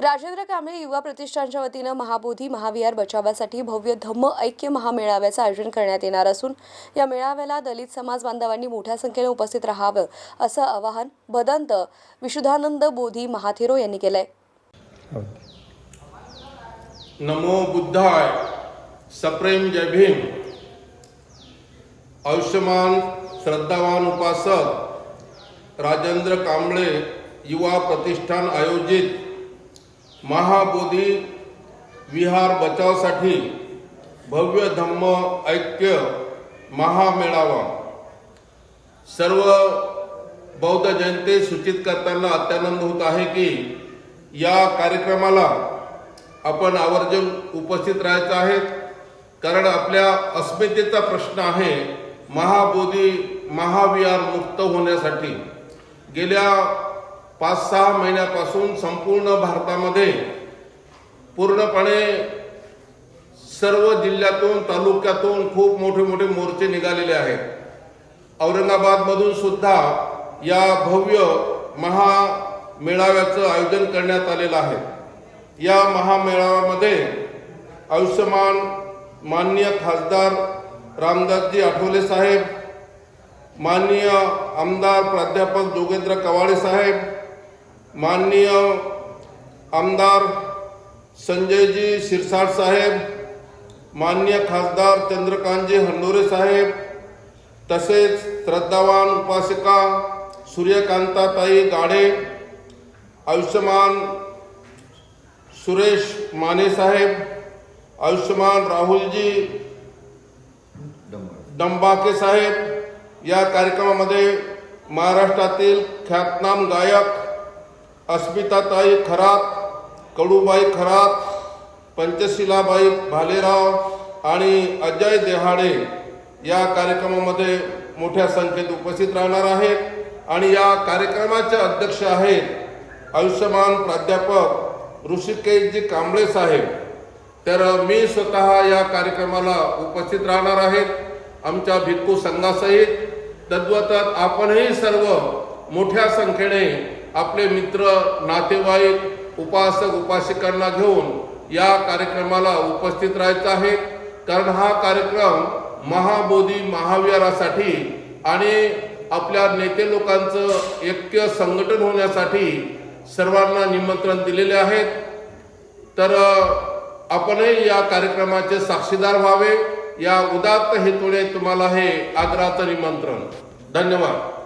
राजेंद्र कांबळे युवा प्रतिष्ठानच्या वतीनं महाबोधी महाविहार बचावासाठी भव्य धम्म ऐक्य महामेळाव्याचं आयोजन करण्यात येणार असून या मेळाव्याला दलित समाज बांधवांनी मोठ्या संख्येने उपस्थित राहावं असं आवाहन भदंत विशुद्धानंद बोधी महाथेरो यांनी केलंय. नमो बुद्धाय सप्रेम जय भीम. आयुष्यमान श्रद्धावान उपासक राजेंद्र कांबळे युवा प्रतिष्ठान आयोजित महाबोधी विहार बचावसाठी भव्य धम्म ऐक्य महामेळावा. सर्व बौद्ध जयंती सूचित करताना अत्यानंद होत आहे की या कार्यक्रमाला आपण आवर्जून उपस्थित राहायचं आहे. कारण आपल्या अस्मितेचा प्रश्न आहे महाबोधी महाविहार मुक्त होण्यासाठी. गेल्या पाच सहा महिन्यापासून संपूर्ण भारतामध्ये पूर्णपणे सर्व जिल्ह्यातून तालुक्यातून खूप मोठे मोठे मोर्चे निघालेले आहेत. औरंगाबादमधून सुद्धा या भव्य महामेळाव्याचं आयोजन करण्यात आलेलं आहे. या महामेळाव्यामध्ये आयुष्यमान माननीय खासदार रामदासजी आठवले साहेब माननीय आमदार प्राध्यापक जोगेंद्र कवाळे साहेब माननीय आमदार संजयजी शिरसाट साहेब माननीय खासदार चंद्रकांतजी हंडोरे साहेब तसेच श्रद्धावान उपासिका सूर्यकांताताई गाडे आयुष्यमान सुरेश माने साहेब आयुष्यमान राहुलजी डंबाके साहेब या कार्यक्रमामध्ये महाराष्ट्रातील ख्यातनाम गायक अस्मिताताई खरात कडूबाई खरात पंचशिलाबाई भालेराव आणि अजय देहाडे या कार्यक्रमामध्ये मोठ्या संख्येत उपस्थित राहणार आहेत. आणि या कार्यक्रमाचे अध्यक्ष आहेत आयुष्यमान प्राध्यापक ऋषिकेशजी कांबळे साहेब. तर मी स्वतः या कार्यक्रमाला उपस्थित राहणार आहेत आमच्या भिक्खू संघासहित. तद्वतच आपणही सर्व मोठ्या संख्येने आपले मित्र नातेवाईक उपासक उपासिकांना घेऊन या कार्यक्रमाला उपस्थित राहायचं आहे. कारण हा कार्यक्रम महाबोधी महाविहारासाठी आणि आपल्या नेते लोकांचं ऐक्य संघटन होण्यासाठी सर्वांना निमंत्रण दिलेले आहेत. तर आपणही या कार्यक्रमाचे साक्षीदार व्हावे. या उदात्त हेतूने तुम्हाला हे आग्रहाचं निमंत्रण. धन्यवाद.